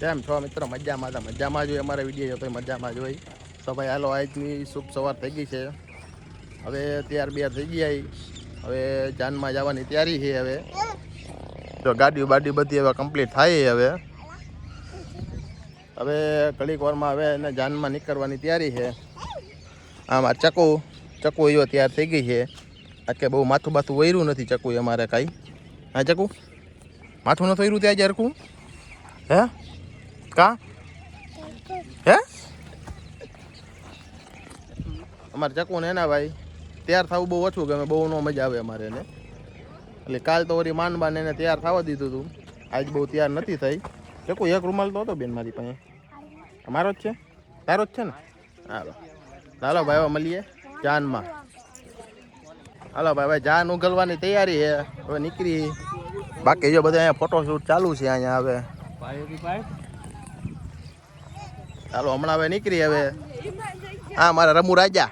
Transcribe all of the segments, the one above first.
કેમ છો મિત્રો, મજામાં હતા. મજામાં જ હોય અમારા વીડિયો તો મજામાં જ હોય. તો ભાઈ, હાલો, આજની શુભ સવાર થઈ ગઈ છે. હવે તૈયાર બિયાર થઈ ગયા હવે જાનમાં જવાની તૈયારી છે હવે. તો ગાડી બાડી બધી હવે કમ્પ્લીટ થાય હવે. હવે ઘડીક વારમાં હવે એને જાનમાં નીકળવાની તૈયારી છે. આમાં ચકુ ચકુ એવો તૈયાર થઈ ગઈ છે. કે બહુ માથું બાથું વૈરું નથી ચકુ અમારે કાંઈ. હા, ચકુ? માથું નથી વૈરું ત્યાં જરકું હે? કા હે? અમારે ચકવું ને એના ભાઈ. તૈયાર થવું બહુ ઓછું ગમે બહુ ન મજા આવે અમારે એને એટલે કાલ તો વળી માનબાને એને તૈયાર થવા દીધું હતું આજ બહુ તૈયાર નથી થઈ. ચકુ એક રૂમાલ તો હતો બેન મારી પાસે. મારો જ છે? તારો જ છે ને? હાલો. હાલો ભાઈ હવે મળીએ જાનમાં. હાલો ભાઈ ભાઈ જાન ઉગલવાની તૈયારી છે. હવે નીકળી. બાકી જો બધા અહીંયા ફોટોશૂટ ચાલુ છે અહીંયા હવે. ચાલો હમણાં હવે નીકળી હવે હા મારા રમુ રાજા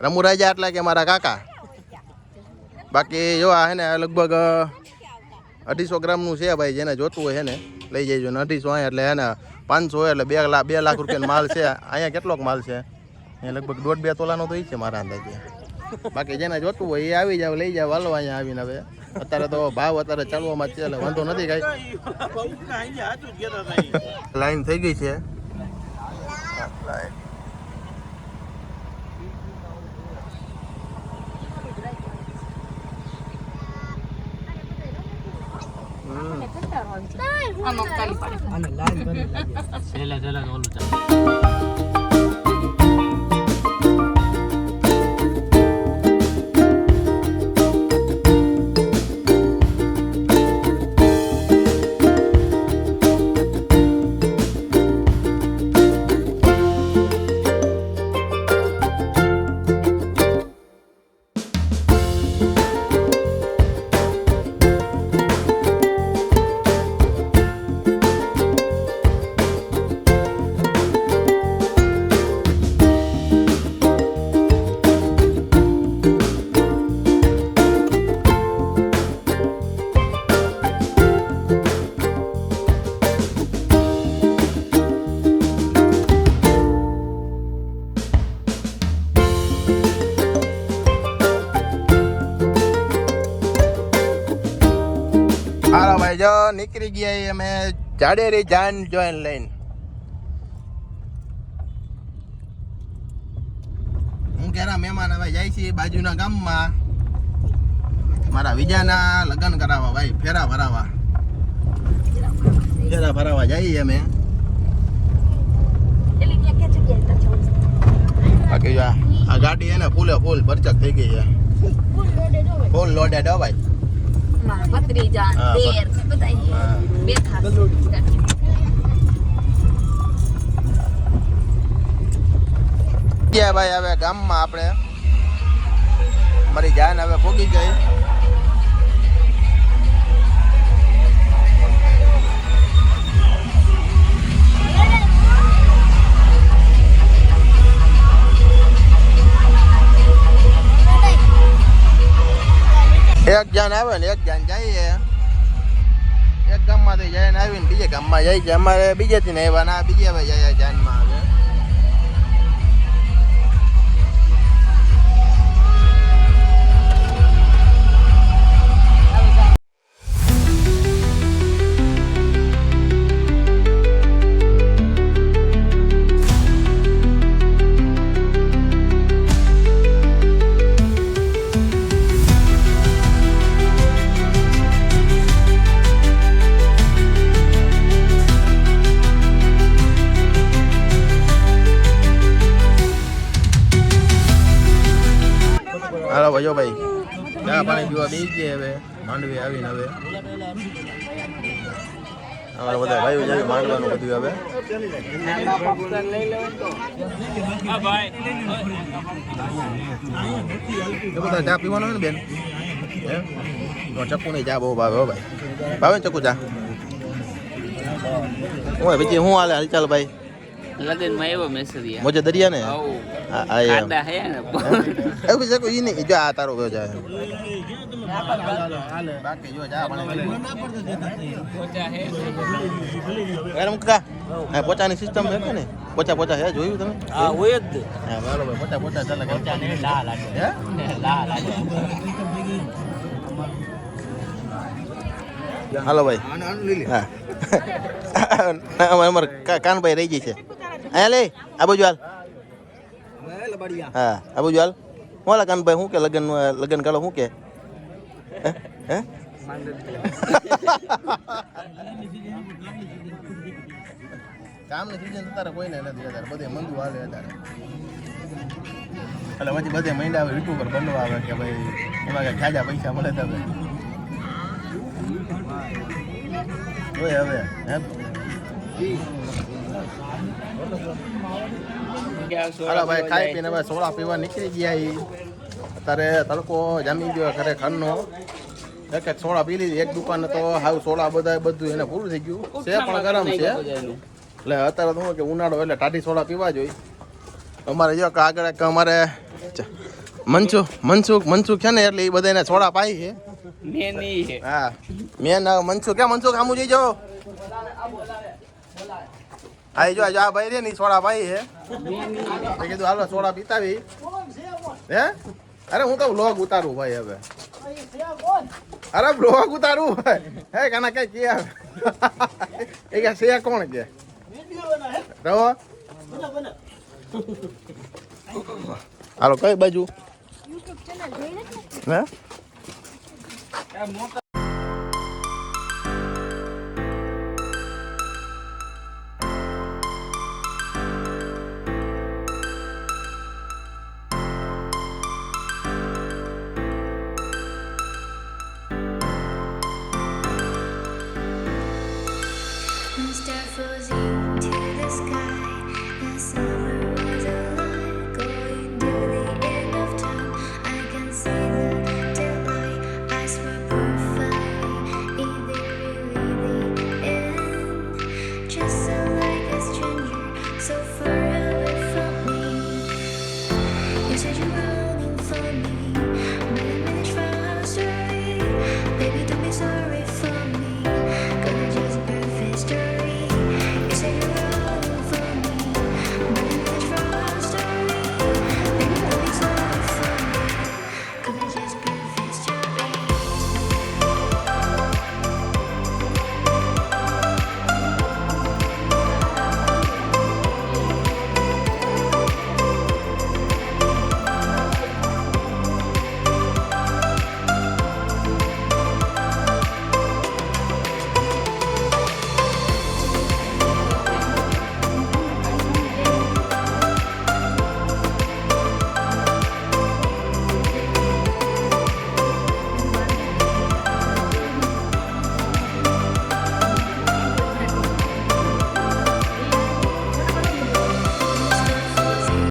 રમુ રાજા એટલે કે મારા કાકા બાકી જો આ હે ને લગભગ અઢીસો ગ્રામનું છે ભાઈ જેને જોતું હોય ને લઈ જઈજો ને અઢીસો અહીંયા એટલે એને પાંચસો એટલે બે લાખ બે લાખ રૂપિયાનો માલ છે અહીંયા કેટલોક માલ છે એ લગભગ દોઢ બે તોલાનો તો એ છે મારા અંદાજે બાકી જેને જોતું હોય એ આવી જાવ લઈ જાવ હાલો અહીંયા આવીને હવે અત્યારે તો ભાવ અત્યારે ચાલવામાં છે એટલે વાંધો નથી કાંઈ લાઈન થઈ ગઈ છે હમ. છેલ્લે છેલ્લે તો ઓલું ચાલે નીકળી ગયા અમે જાડેરી જાન જોઈન લઈને. હું કેરા મહેમાન હવે જાય છે બાજુના ગામમાં. મારા વિજાના લગ્ન કરાવવા ભાઈ ફેરા ભરાવા. ફેરા ભરાવા જઈએ અમે. બાકી આ- આ ગાડી એને ફૂલે ફૂલ પરચક થઈ ગઈ છે. ફૂલ લોડેડ હો ભાઈ. મારા ભત્રીજા દેર બધા બેઠા ગયા ભાઈ હવે ગામમાં આપણે? મારી જાન હવે પોગી ગઈ. એક જાન આવે ને એક જાન જાય એક ગામમાંથી જઈને આવીને બીજે ગામમાં જાય છે. અમારે બીજેથી ને આવ્યા ના, બીજે જાય જાનમાં આવે. હાલો ભાઈઓ ભાઈ. ચા પાણી પીવા બેસી ગયા હવે. માંડવી આવીને હવે. અમારા બધા ભાઈઓ જાય માંડવાનું બધું હવે. બધા ચા પીવાનો ને બેન? ચક્કુ નહીં ચા બહુ ભાવે હો ભાઈ. ભાવે ને ચક્કુ ચા? હું બીજી હું હાલે? હાલચાલ ભાઈ. લગન એવો મેસેજ મોજે દરિયા ને આ આ હે ને એવું બીજું કોઈ ઈ નહીં જો આ તારો ગયો જાય. બાકી જો જા પણ પોચા હે ગરમ કા? હા પોચાની સિસ્ટમ છે ને પોચા પોચા હે જોયું તમે? હા હોય જ હા બરાબર. પોચા પોચા ચાલે કે ને લા લાગે. હે? લા લાગે. હાલો ભાઈ. હા. અમારે અમારે કા- કાનભાઈ રહી ગઈ છે. અહીંયા લે આ બાજુ હાલ હા આ બાજુ હાલ હું હાલે કાનભાઈ શું કે લગ્ન લગ્ન કરો શું કે? હે? હે? કામની સિઝન અત્યારે કોઈને નથી અત્યારે બધે મંદુ હાલે અત્યારે. એટલે પછી બધે મહિના આવે યુટ્યુબર બનવા આવે કે ભાઈ એમાં કઈ ખાજા પૈસા મળે તો હવે. હવે હે? હાલો ભાઈ ખાઈ પીને હવે સોડા પીવા નીકળી ગયા એ અત્યારે તડકો જામી ગયો ઘરે ખરનો એક એક સોડા પી લીધી એક દુકાન તો હાવ સોડા બધા બધું એને પૂરું થઈ ગયું. છે પણ ગરમ છે. એટલે અત્યારે તો કે ઉનાળો એટલે ટાઢી સોડા પીવા જોઈએ અમારે જો કે આગળ કે અમારે મનસુખ મનસુખ મનસુખ છે ને એટલે એ બધાને સોડા પાઈ છે. મેં નહીં હા. મેન મનસુખ ક્યાં મનસુખ આમું જઈ જાઓ આ જો આ ભાઈ રે ને સોડા ભાઈ હે મેં કીધું હાલો સોડા પીતાવી. હે? અરે હું તો વ્લોગ ઉતારું ભાઈ હવે. અરે વ્લોગ ઉતારું ભાઈ. હે કાના કઈ કે એ કે છે કોણ કે? રહો હાલો કઈ બાજુ? હે? so far.